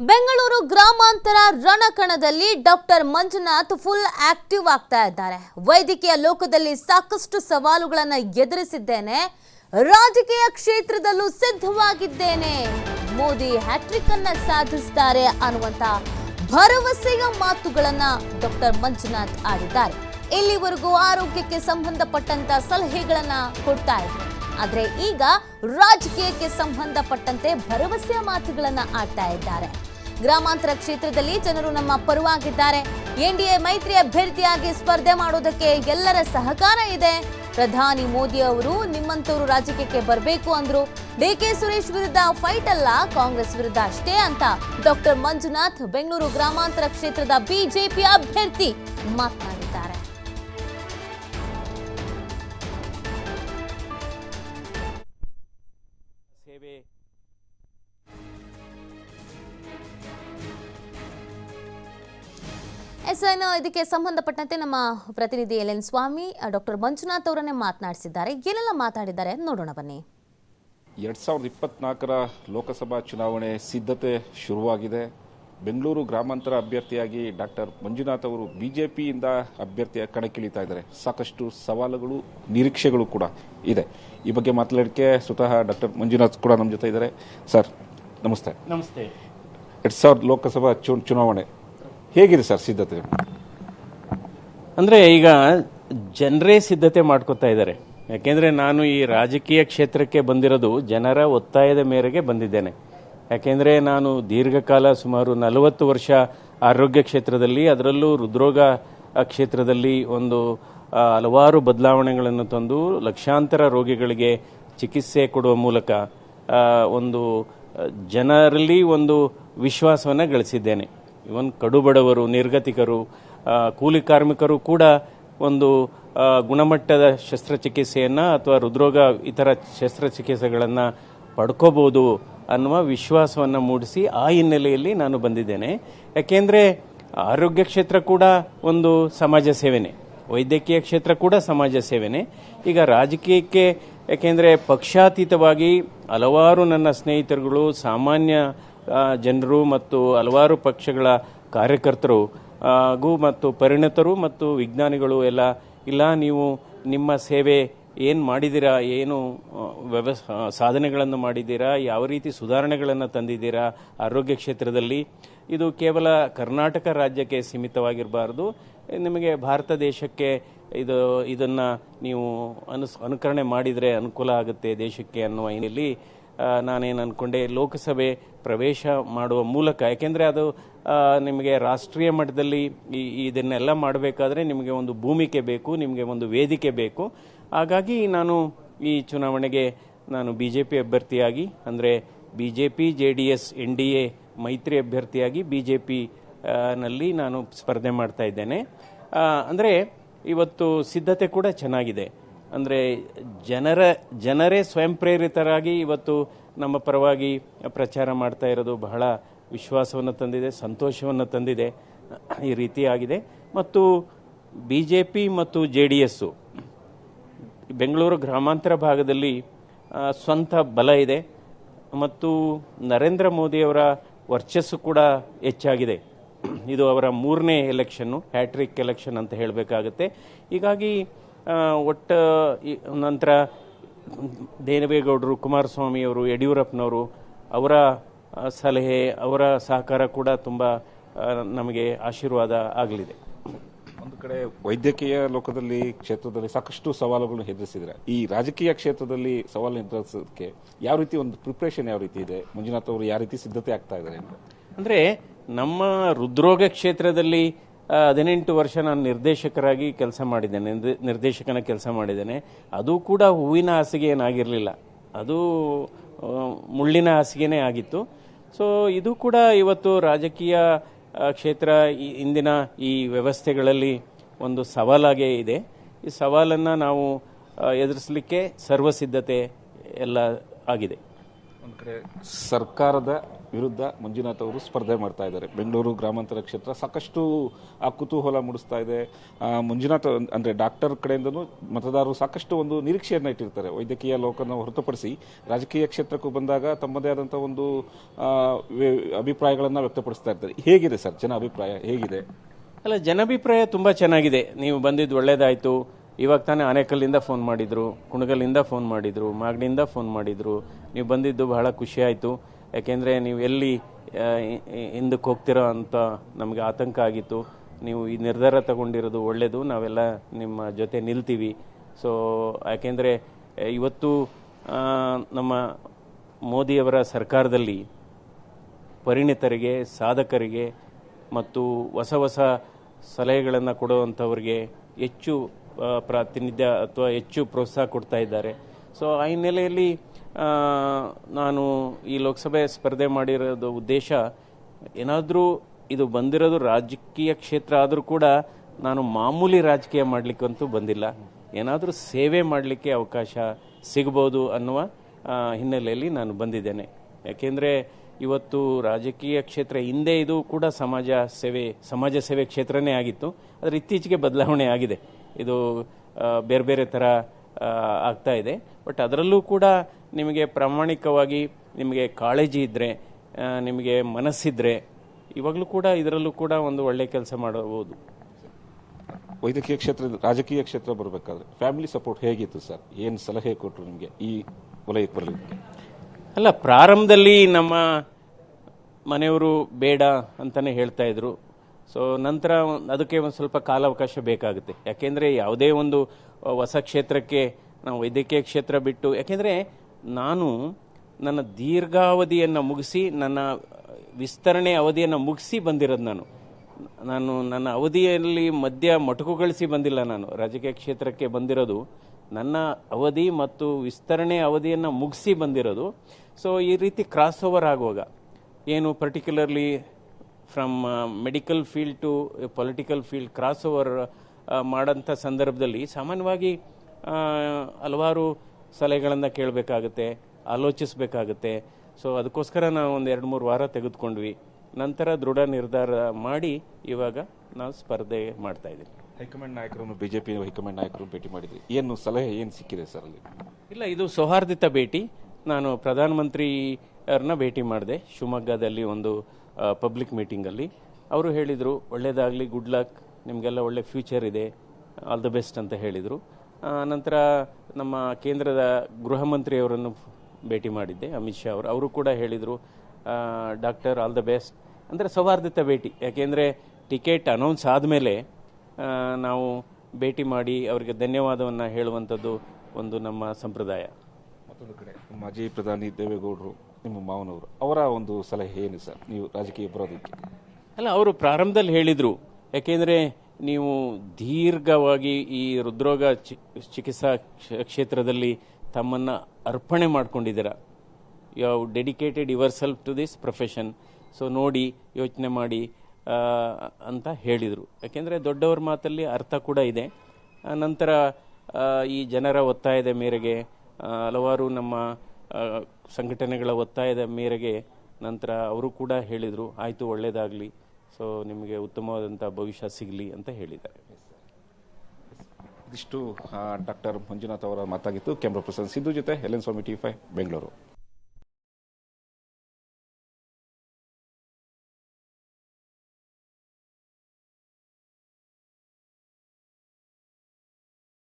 ಬೆಂಗಳೂರು ಗ್ರಾಮಾಂತರ ರಣಕಣದಲ್ಲಿ doctor Manjunath full active ಆಗ್ತಾ ಇದ್ದಾರೆ. ವೈದ್ಯಕೀಯ ಲೋಕದಲ್ಲಿ ಸಾಕಷ್ಟು ಸವಾಲುಗಳನ್ನು ಎದುರಿಸಿದ್ದೇನೆ. ರಾಜಕೀಯ ಕ್ಷೇತ್ರದಲ್ಲೂ ಸಿದ್ಧವಾಗಿದ್ದೇನೆ. ಮೋದಿ ಹ್ಯಾಟ್ರಿಕ್ ಅನ್ನ ಸಾಧಿಸ್ತಾರೆ ಅನ್ನುವಂತ ಭರವಸೆಯ ಮಾತುಗಳನ್ನ ಡಾಕ್ಟರ್ ಮಂಜುನಾಥ್ ಆಡಿದ್ದಾರೆ. ಇಲ್ಲಿವರೆಗೂ ಆರೋಗ್ಯಕ್ಕೆ ಸಂಬಂಧಪಟ್ಟಂತ ಸಲಹೆಗಳನ್ನ ಕೊಡ್ತಾ ಇದ್ರು ಆದ್ರೆ ಈಗ ರಾಜಕೀಯಕ್ಕೆ ಸಂಬಂಧಪಟ್ಟಂತೆ ಭರವಸೆಯ ಮಾತುಗಳನ್ನ ಆಡ್ತಾ ಇದ್ದಾರೆ. ಗ್ರಾಮಾಂತರ ಕ್ಷೇತ್ರದಲ್ಲಿ ಜನರು ನಮ್ಮ ಪರವಾಗಿದ್ದಾರೆ. ಎ ಮೈತ್ರಿ ಅಭ್ಯರ್ಥಿಯಾಗಿ ಸ್ಪರ್ಧೆ ಮಾಡೋದಕ್ಕೆ ಎಲ್ಲರ ಸಹಕಾರ ಇದೆ. ಪ್ರಧಾನಿ ಮೋದಿ ಅವರು ನಿಮ್ಮಂತವರು ರಾಜಕೀಯಕ್ಕೆ ಬರಬೇಕು ಅಂದ್ರು. ಡಿಕೆ ಸುರೇಶ್ ವಿರುದ್ಧ ಫೈಟ್ ಅಲ್ಲ, ಕಾಂಗ್ರೆಸ್ ವಿರುದ್ಧ ಅಷ್ಟೇ ಅಂತ ಡಾಕ್ಟರ್ ಮಂಜುನಾಥ್, ಬೆಂಗಳೂರು ಗ್ರಾಮಾಂತರ ಕ್ಷೇತ್ರದ ಬಿಜೆಪಿ ಅಭ್ಯರ್ಥಿ ಮಾತನಾಡಿದ್ದಾರೆ. ಇನ್ನು ಇದಕ್ಕೆ ಸಂಬಂಧಪಟ್ಟಂತೆ ನಮ್ಮ ಪ್ರತಿನಿಧಿ L N Swamy doctor Manjunath ಅವರನ್ನೇ ಮಾತನಾಡಿಸಿದ್ದಾರೆ. ಏನೆಲ್ಲ ಮಾತಾಡಿದ್ದಾರೆ ನೋಡೋಣ ಬನ್ನಿ. ಎರಡು ಸಾವಿರದ ಇಪ್ಪತ್ನಾಲ್ಕರ ಲೋಕಸಭಾ ಚುನಾವಣೆ ಸಿದ್ಧತೆ ಶುರುವಾಗಿದೆ. ಬೆಂಗಳೂರು ಗ್ರಾಮಾಂತರ ಅಭ್ಯರ್ಥಿಯಾಗಿ ಡಾಕ್ಟರ್ ಮಂಜುನಾಥ್ ಅವರು ಬಿಜೆಪಿಯಿಂದ ಅಭ್ಯರ್ಥಿಯ ಕಣಕ್ಕಿಳಿತಾ ಇದ್ದಾರೆ. ಸಾಕಷ್ಟು ಸವಾಲುಗಳು ನಿರೀಕ್ಷೆಗಳು ಕೂಡ ಇದೆ. ಈ ಬಗ್ಗೆ ಮಾತನಾಡಲಿಕ್ಕೆ ಸ್ವತಃ ಡಾಕ್ಟರ್ ಮಂಜುನಾಥ್ ಕೂಡ ನಮ್ಮ ಜೊತೆ ಇದ್ದಾರೆ. ಸರ್ ನಮಸ್ತೆ. ನಮಸ್ತೆ. ಎರಡು ಸಾವಿರದ ಲೋಕಸಭಾ ಚು- ಚುನಾವಣೆ ಹೇಗಿದೆ ಸರ್ ಸಿದ್ಧತೆ? ಅಂದರೆ ಈಗ ಜನರೇ ಸಿದ್ಧತೆ ಮಾಡ್ಕೋತಾ ಇದ್ದಾರೆ. ಯಾಕೆಂದರೆ ನಾನು ಈ ರಾಜಕೀಯ ಕ್ಷೇತ್ರಕ್ಕೆ ಬಂದಿರೋದು ಜನರ ಒತ್ತಾಯದ ಮೇರೆಗೆ ಬಂದಿದ್ದೇನೆ. ಯಾಕೆಂದರೆ ನಾನು ದೀರ್ಘಕಾಲ ಸುಮಾರು ನಲವತ್ತು ವರ್ಷ ಆರೋಗ್ಯ ಕ್ಷೇತ್ರದಲ್ಲಿ, ಅದರಲ್ಲೂ ಹೃದ್ರೋಗ ಕ್ಷೇತ್ರದಲ್ಲಿ ಒಂದು ಹಲವಾರು ಬದಲಾವಣೆಗಳನ್ನು ತಂದು ಲಕ್ಷಾಂತರ ರೋಗಿಗಳಿಗೆ ಚಿಕಿತ್ಸೆ ಕೊಡುವ ಮೂಲಕ ಒಂದು ಜನರಲ್ಲಿ ಒಂದು ವಿಶ್ವಾಸವನ್ನು ಗಳಿಸಿದ್ದೇನೆ. ಇವನ್ ಕಡುಬಡವರು, ನಿರ್ಗತಿಕರು ಕೂಲಿ ಕಾರ್ಮಿಕರು ಕೂಡ ಒಂದು ಗುಣಮಟ್ಟದ ಶಸ್ತ್ರಚಿಕಿತ್ಸೆಯನ್ನು ಅಥವಾ ಹೃದ್ರೋಗ ಇತರ ಶಸ್ತ್ರಚಿಕಿತ್ಸೆಗಳನ್ನು ಪಡ್ಕೋಬೋದು ಅನ್ನುವ ವಿಶ್ವಾಸವನ್ನು ಮೂಡಿಸಿ ಆ ಹಿನ್ನೆಲೆಯಲ್ಲಿ ನಾನು ಬಂದಿದ್ದೇನೆ. ಯಾಕೆಂದರೆ ಆರೋಗ್ಯ ಕ್ಷೇತ್ರ ಕೂಡ ಒಂದು ಸಮಾಜ ಸೇವೆನೇ. ವೈದ್ಯಕೀಯ ಕ್ಷೇತ್ರ ಕೂಡ ಸಮಾಜ ಸೇವೆನೇ. ಈಗ ರಾಜಕೀಯಕ್ಕೆ, ಯಾಕೆಂದರೆ ಪಕ್ಷಾತೀತವಾಗಿ ಹಲವಾರು ನನ್ನ ಸ್ನೇಹಿತರುಗಳು, ಸಾಮಾನ್ಯ ಜನರು ಮತ್ತು ಹಲವಾರು ಪಕ್ಷಗಳ ಕಾರ್ಯಕರ್ತರು ಹಾಗೂ ಮತ್ತು ಪರಿಣತರು ಮತ್ತು ವಿಜ್ಞಾನಿಗಳು ಎಲ್ಲ, ಇಲ್ಲ ನೀವು ನಿಮ್ಮ ಸೇವೆ ಏನು ಮಾಡಿದ್ದೀರಾ, ಏನು ವ್ಯವ ಸಾಧನೆಗಳನ್ನು ಮಾಡಿದ್ದೀರಾ, ಯಾವ ರೀತಿ ಸುಧಾರಣೆಗಳನ್ನು ತಂದಿದ್ದೀರಾ ಆರೋಗ್ಯ ಕ್ಷೇತ್ರದಲ್ಲಿ, ಇದು ಕೇವಲ ಕರ್ನಾಟಕ ರಾಜ್ಯಕ್ಕೆ ಸೀಮಿತವಾಗಿರಬಾರ್ದು. ನಿಮಗೆ ಭಾರತ ದೇಶಕ್ಕೆ ಇದು, ಇದನ್ನು ನೀವು ಅನುಸ್, ಅನುಕರಣೆ ಮಾಡಿದರೆ ಅನುಕೂಲ ಆಗುತ್ತೆ ದೇಶಕ್ಕೆ ಅನ್ನುವ ಹಿನ್ನೆಲೆಯಲ್ಲಿ ನಾನೇನು ಅಂದ್ಕೊಂಡೆ ಲೋಕಸಭೆ ಪ್ರವೇಶ ಮಾಡುವ ಮೂಲಕ, ಯಾಕೆಂದರೆ ಅದು ನಿಮಗೆ ರಾಷ್ಟ್ರೀಯ ಮಟ್ಟದಲ್ಲಿ ಈ, ಇದನ್ನೆಲ್ಲ ಮಾಡಬೇಕಾದ್ರೆ ನಿಮಗೆ ಒಂದು ಭೂಮಿಕೆ ಬೇಕು, ನಿಮಗೆ ಒಂದು ವೇದಿಕೆ ಬೇಕು. ಹಾಗಾಗಿ ನಾನು ಈ ಚುನಾವಣೆಗೆ ನಾನು ಬಿ ಜೆ ಪಿ ಅಭ್ಯರ್ಥಿಯಾಗಿ, ಅಂದರೆ B J P J D S N D A ಮೈತ್ರಿ ಅಭ್ಯರ್ಥಿಯಾಗಿ ಬಿ ಜೆ ಪಿ ನಲ್ಲಿ ನಾನು ಸ್ಪರ್ಧೆ ಮಾಡ್ತಾ ಇದ್ದೇನೆ. ಅಂದರೆ ಇವತ್ತು ಸಿದ್ಧತೆ ಕೂಡ ಚೆನ್ನಾಗಿದೆ. ಅಂದರೆ ಜನರ, ಜನರೇ ಸ್ವಯಂ ಪ್ರೇರಿತರಾಗಿ ಇವತ್ತು ನಮ್ಮ ಪರವಾಗಿ ಪ್ರಚಾರ ಮಾಡ್ತಾ ಇರೋದು ಬಹಳ ವಿಶ್ವಾಸವನ್ನು ತಂದಿದೆ, ಸಂತೋಷವನ್ನು ತಂದಿದೆ. ಈ ರೀತಿಯಾಗಿದೆ ಮತ್ತು ಬಿ ಜೆ ಪಿ ಮತ್ತು ಜೆ ಡಿ ಎಸ್ಸು ಬೆಂಗಳೂರು ಗ್ರಾಮಾಂತರ ಭಾಗದಲ್ಲಿ ಸ್ವಂತ ಬಲ ಇದೆ. ಮತ್ತು ನರೇಂದ್ರ ಮೋದಿಯವರ ವರ್ಚಸ್ಸು ಕೂಡ ಹೆಚ್ಚಾಗಿದೆ. ಇದು ಅವರ ಮೂರನೇ ಎಲೆಕ್ಷನ್ನು ಹ್ಯಾಟ್ರಿಕ್ ಎಲೆಕ್ಷನ್ ಅಂತ ಹೇಳಬೇಕಾಗುತ್ತೆ. ಹೀಗಾಗಿ ಒಟ್ಟ ನಂತರ ದೇವೇಗೌಡರು ಕುಮಾರಸ್ವಾಮಿಯವರು ಯಡಿಯೂರಪ್ಪನವರು ಅವರ ಸಲಹೆ ಅವರ ಸಹಕಾರ ಕೂಡ ತುಂಬ ನಮಗೆ ಆಶೀರ್ವಾದ ಆಗಲಿದೆ. ಒಂದು ಕಡೆ ವೈದ್ಯಕೀಯ ಲೋಕದಲ್ಲಿ ಕ್ಷೇತ್ರದಲ್ಲಿ ಸಾಕಷ್ಟು ಸವಾಲುಗಳನ್ನು ಎದುರಿಸಿದ್ರೆ ಈ ರಾಜಕೀಯ ಕ್ಷೇತ್ರದಲ್ಲಿ ಸವಾಲು ಎದುರಿಸೋದಕ್ಕೆ ಯಾವ ರೀತಿ ಒಂದು ಪ್ರಿಪ್ರೇಷನ್ ಯಾವ ರೀತಿ ಇದೆ? ಮಂಜುನಾಥ್ ಅವರು ಯಾವ ರೀತಿ ಸಿದ್ಧತೆ ಆಗ್ತಾ ಇದ್ದಾರೆ ಅಂತ? ಅಂದರೆ ನಮ್ಮ ಹೃದ್ರೋಗ ಕ್ಷೇತ್ರದಲ್ಲಿ ಹದಿನೆಂಟು ವರ್ಷ ನಾನು ನಿರ್ದೇಶಕರಾಗಿ ಕೆಲಸ ಮಾಡಿದ್ದೇನೆ ನಿರ್ದೇಶಕನ ಕೆಲಸ ಮಾಡಿದ್ದೇನೆ. ಅದು ಕೂಡ ಹೂವಿನ ಹಾಸಿಗೆ ಏನಾಗಿರಲಿಲ್ಲ. ಅದು ಮುಳ್ಳಿನ ಹಾಸಿಗೆನೇ ಆಗಿತ್ತು. ಸೊ ಇದು ಕೂಡ ಇವತ್ತು ರಾಜಕೀಯ ಕ್ಷೇತ್ರ ಇಂದಿನ ಈ ವ್ಯವಸ್ಥೆಗಳಲ್ಲಿ ಒಂದು ಸವಾಲಾಗೇ ಇದೆ. ಈ ಸವಾಲನ್ನು ನಾವು ಎದುರಿಸಲಿಕ್ಕೆ ಸರ್ವಸಿದ್ಧತೆ ಎಲ್ಲ ಆಗಿದೆ. ಒಂದು ಸರ್ಕಾರದ ವಿರುದ್ಧ ಮಂಜುನಾಥ್ ಅವರು ಸ್ಪರ್ಧೆ ಮಾಡ್ತಾ ಇದ್ದಾರೆ. ಬೆಂಗಳೂರು ಗ್ರಾಮಾಂತರ ಕ್ಷೇತ್ರ ಸಾಕಷ್ಟು, ಆ, ಕುತೂಹಲ ಮೂಡಿಸ್ತಾ ಇದೆ. ಮಂಜುನಾಥ್ ಅಂದರೆ ಡಾಕ್ಟರ್ ಕಡೆಯಿಂದನೂ ಮತದಾರರು ಸಾಕಷ್ಟು ಒಂದು ನಿರೀಕ್ಷೆಯನ್ನು ಇಟ್ಟಿರ್ತಾರೆ. ವೈದ್ಯಕೀಯ ಲೋಕನ ಹೊರತುಪಡಿಸಿ ರಾಜಕೀಯ ಕ್ಷೇತ್ರಕ್ಕೂ ಬಂದಾಗ ತಮ್ಮದೇ ಆದಂಥ ಒಂದು ಅಭಿಪ್ರಾಯಗಳನ್ನು ವ್ಯಕ್ತಪಡಿಸ್ತಾ ಇರ್ತಾರೆ. ಹೇಗಿದೆ ಸರ್? ಜನ ಅಭಿಪ್ರಾಯ ಹೇಗಿದೆ? ಅಲ್ಲ, ಜನಾಭಿಪ್ರಾಯ ತುಂಬ ಚೆನ್ನಾಗಿದೆ. ನೀವು ಬಂದಿದ್ದು ಒಳ್ಳೇದಾಯಿತು. ಇವಾಗ ತಾನೇ ಆನೇಕಲ್ಲಿಂದ ಫೋನ್ ಮಾಡಿದರು ಕುಣಗಲ್ಲಿಂದ ಫೋನ್ ಮಾಡಿದರು, ಮಾಗಡಿಯಿಂದ ಫೋನ್ ಮಾಡಿದರು. ನೀವು ಬಂದಿದ್ದು ಬಹಳ ಖುಷಿ ಆಯಿತು. ಯಾಕೆಂದರೆ ನೀವು ಎಲ್ಲಿ ಹಿಂದಕ್ಕೆ ಹೋಗ್ತಿರೋ ಅಂತ ನಮಗೆ ಆತಂಕ ಆಗಿತ್ತು. ನೀವು ಈ ನಿರ್ಧಾರ ತಗೊಂಡಿರೋದು ಒಳ್ಳೆಯದು ನಾವೆಲ್ಲ ನಿಮ್ಮ ಜೊತೆ ನಿಲ್ತೀವಿ. ಸೊ ಯಾಕೆಂದರೆ ಇವತ್ತು ನಮ್ಮ ಮೋದಿಯವರ ಸರ್ಕಾರದಲ್ಲಿ ಪರಿಣಿತರಿಗೆ, ಸಾಧಕರಿಗೆ ಮತ್ತು ಹೊಸ ಹೊಸ ಸಲಹೆಗಳನ್ನು ಕೊಡುವಂಥವ್ರಿಗೆ ಹೆಚ್ಚು ಪ್ರಾತಿನಿಧ್ಯ ಅಥವಾ ಹೆಚ್ಚು ಪ್ರೋತ್ಸಾಹ ಕೊಡ್ತಾ ಇದ್ದಾರೆ. ಸೊ ಆ ಹಿನ್ನೆಲೆಯಲ್ಲಿ ನಾನು ಈ ಲೋಕಸಭೆ ಸ್ಪರ್ಧೆ ಮಾಡಿರೋದು ಉದ್ದೇಶ, ಏನಾದರೂ ಇದು ಬಂದಿರೋದು ರಾಜಕೀಯ ಕ್ಷೇತ್ರ ಆದರೂ ಕೂಡ ನಾನು ಮಾಮೂಲಿ ರಾಜಕೀಯ ಮಾಡಲಿಕ್ಕಂತೂ ಬಂದಿಲ್ಲ. ಏನಾದರೂ ಸೇವೆ ಮಾಡಲಿಕ್ಕೆ ಅವಕಾಶ ಸಿಗ್ಬೋದು ಅನ್ನುವ ಹಿನ್ನೆಲೆಯಲ್ಲಿ ನಾನು ಬಂದಿದ್ದೇನೆ. ಯಾಕೆಂದರೆ ಇವತ್ತು ರಾಜಕೀಯ ಕ್ಷೇತ್ರ ಹಿಂದೆ ಇದು ಕೂಡ ಸಮಾಜ ಸೇವೆ ಸಮಾಜ ಸೇವೆ ಕ್ಷೇತ್ರನೇ ಆಗಿತ್ತು. ಆದರೆ ಇತ್ತೀಚೆಗೆ ಬದಲಾವಣೆ ಆಗಿದೆ. ಇದು ಬೇರೆ ಬೇರೆ ಥರ ಆಗ್ತಾ ಇದೆ. ಬಟ್ ಅದರಲ್ಲೂ ಕೂಡ ನಿಮಗೆ ಪ್ರಾಮಾಣಿಕವಾಗಿ ನಿಮಗೆ ಕಾಳಜಿ ಇದ್ದರೆ ನಿಮಗೆ ಮನಸ್ಸಿದ್ರೆ ಇವಾಗಲೂ ಕೂಡ ಇದರಲ್ಲೂ ಕೂಡ ಒಂದು ಒಳ್ಳೆ ಕೆಲಸ ಮಾಡಬಹುದು. ವೈದ್ಯಕೀಯ ಕ್ಷೇತ್ರ ರಾಜಕೀಯ ಕ್ಷೇತ್ರ ಬರಬೇಕಾದ್ರೆ ಫ್ಯಾಮಿಲಿ ಸಪೋರ್ಟ್ ಹೇಗಿತ್ತು ಸರ್? ಏನು ಸಲಹೆ ಕೊಟ್ಟರು ನಿಮಗೆ ಈ ವಲಯಕ್ಕೆ ಬರಲಿಕ್ಕೆ? ಅಲ್ಲ ಪ್ರಾರಂಭದಲ್ಲಿ ನಮ್ಮ ಮನೆಯವರು ಬೇಡ ಅಂತಾನೆ ಹೇಳ್ತಾ ಇದ್ರು. ಸೊ ನಂತರ ಅದಕ್ಕೆ ಒಂದು ಸ್ವಲ್ಪ ಕಾಲಾವಕಾಶ ಬೇಕಾಗುತ್ತೆ. ಯಾಕೆಂದರೆ ಯಾವುದೇ ಒಂದು ಹೊಸ ಕ್ಷೇತ್ರಕ್ಕೆ, ನಾವು ವೈದ್ಯಕೀಯ ಕ್ಷೇತ್ರ ಬಿಟ್ಟು, ಯಾಕೆಂದರೆ ನಾನು ನನ್ನ ದೀರ್ಘಾವಧಿಯನ್ನು ಮುಗಿಸಿ, ನನ್ನ ವಿಸ್ತರಣೆ ಅವಧಿಯನ್ನು ಮುಗಿಸಿ ಬಂದಿರೋದು ನಾನು. ನಾನು ನನ್ನ ಅವಧಿಯಲ್ಲಿ ಮಧ್ಯ ಮೊಟಕುಗಳಿಸಿ ಬಂದಿಲ್ಲ ನಾನು. ರಾಜಕೀಯ ಕ್ಷೇತ್ರಕ್ಕೆ ಬಂದಿರೋದು, ನನ್ನ ಅವಧಿ ಮತ್ತು ವಿಸ್ತರಣೆ ಅವಧಿಯನ್ನು ಮುಗಿಸಿ ಬಂದಿರೋದು. ಸೊ ಈ ರೀತಿ ಕ್ರಾಸ್ ಓವರ್ ಆಗುವಾಗ, ಏನು particularly from medical field to political field cross over ಮಾಡೋಂಥ ಸಂದರ್ಭದಲ್ಲಿ ಸಾಮಾನ್ಯವಾಗಿ ಹಲವಾರು ಸಲಹೆಗಳನ್ನು ಕೇಳಬೇಕಾಗುತ್ತೆ ಆಲೋಚಿಸಬೇಕಾಗುತ್ತೆ. ಸೊ ಅದಕ್ಕೋಸ್ಕರ ನಾವು ಒಂದು ಎರಡು ಮೂರು ವಾರ ತೆಗೆದುಕೊಂಡ್ವಿ. ನಂತರ ದೃಢ ನಿರ್ಧಾರ ಮಾಡಿ ಇವಾಗ ನಾವು ಸ್ಪರ್ಧೆ ಮಾಡ್ತಾ ಇದ್ದೀವಿ. ಹೈಕಮಾಂಡ್ ನಾಯಕರನ್ನು ಬಿಜೆಪಿ ಹೈಕಮಾಂಡ್ ನಾಯಕರು ಭೇಟಿ ಮಾಡಿದ್ರಿ. ಏನು ಸಲಹೆ ಏನು ಸಿಕ್ಕಿದೆ ಸರ್ ಅಲ್ಲಿ? ಇಲ್ಲ ಇದು ಸೌಹಾರ್ದಿತ ಭೇಟಿ. ನಾನು ಪ್ರಧಾನಮಂತ್ರಿ ಅವ್ರನ್ನ ಭೇಟಿ ಮಾಡಿದೆ. ಶಿವಮೊಗ್ಗದಲ್ಲಿ ಒಂದು ಪಬ್ಲಿಕ್ ಮೀಟಿಂಗಲ್ಲಿ ಅವರು ಹೇಳಿದರು ಒಳ್ಳೆಯದಾಗಲಿ ಗುಡ್ ಲಕ್ ನಿಮಗೆಲ್ಲ ಒಳ್ಳೆ ಫ್ಯೂಚರ್ ಇದೆ ಆಲ್ ದ ಬೆಸ್ಟ್ ಅಂತ ಹೇಳಿದರು. ನಂತರ ನಮ್ಮ ಕೇಂದ್ರದ ಗೃಹ ಮಂತ್ರಿಯವರನ್ನು ಭೇಟಿ ಮಾಡಿದ್ದೆ, ಅಮಿತ್ ಶಾ ಅವರು. ಅವರು ಕೂಡ ಹೇಳಿದರು ಡಾಕ್ಟರ್ ಆಲ್ ದ ಬೆಸ್ಟ್ ಅಂದರೆ ಸೌಹಾರ್ದಿತ ಭೇಟಿ. ಯಾಕೆಂದರೆ ಟಿಕೆಟ್ ಅನೌನ್ಸ್ ಆದಮೇಲೆ ನಾವು ಭೇಟಿ ಮಾಡಿ ಅವರಿಗೆ ಧನ್ಯವಾದವನ್ನು ಹೇಳುವಂಥದ್ದು ಒಂದು ನಮ್ಮ ಸಂಪ್ರದಾಯ. ಮತ್ತೊಂದು ಕಡೆ ಮಾಜಿ ಪ್ರಧಾನಿ ದೇವೇಗೌಡರು, ನಿಮ್ಮ ಮಾವನವರು, ಅವರ ಒಂದು ಸಲಹೆ ಏನು ಸರ್? ನೀವು ರಾಜಕೀಯ ಬರೋದಕ್ಕೆ. ಅಲ್ಲ, ಅವರು ಪ್ರಾರಂಭದಲ್ಲಿ ಹೇಳಿದರು. ಯಾಕೆಂದರೆ ನೀವು ದೀರ್ಘವಾಗಿ ಈ ಹೃದ್ರೋಗ ಚಿಕಿತ್ಸಾ ಕ್ಷ- ಕ್ಷೇತ್ರದಲ್ಲಿ ತಮ್ಮನ್ನು ಅರ್ಪಣೆ ಮಾಡ್ಕೊಂಡಿದ್ದೀರ. You have dedicated yourself to this profession so ನೋಡಿ, ಯೋಚನೆ ಮಾಡಿ ಅಂತ ಹೇಳಿದರು. ಯಾಕೆಂದರೆ ದೊಡ್ಡವ್ರ ಮಾತಲ್ಲಿ ಅರ್ಥ ಕೂಡ ಇದೆ. ನಂತರ ಈ ಜನರ ಒತ್ತಾಯದ ಮೇರೆಗೆ ಹಲವಾರು ನಮ್ಮ ಸಂಘಟನೆಗಳ ಒತ್ತಾಯದ ಮೇರೆಗೆ ನಂತರ ಅವರು ಕೂಡ ಹೇಳಿದರು, ಆಯಿತು ಒಳ್ಳೆಯದಾಗಲಿ ಸೊ ನಿಮಗೆ ಉತ್ತಮವಾದಂಥ ಭವಿಷ್ಯ ಸಿಗಲಿ ಅಂತ ಹೇಳಿದ್ದಾರೆ. ಇದಿಷ್ಟು ಡಾಕ್ಟರ್ ಮಂಜುನಾಥ್ ಅವರ ಮಾತಾಗಿತ್ತು ಕ್ಯಾಮ್ರಾ ಪರ್ಸನ್ ಸಿದ್ದು ಜೊತೆ ಎಲ್ ಎನ್ ಸ್ವಾಮಿ ಟಿ ಫೈ ಬೆಂಗಳೂರು.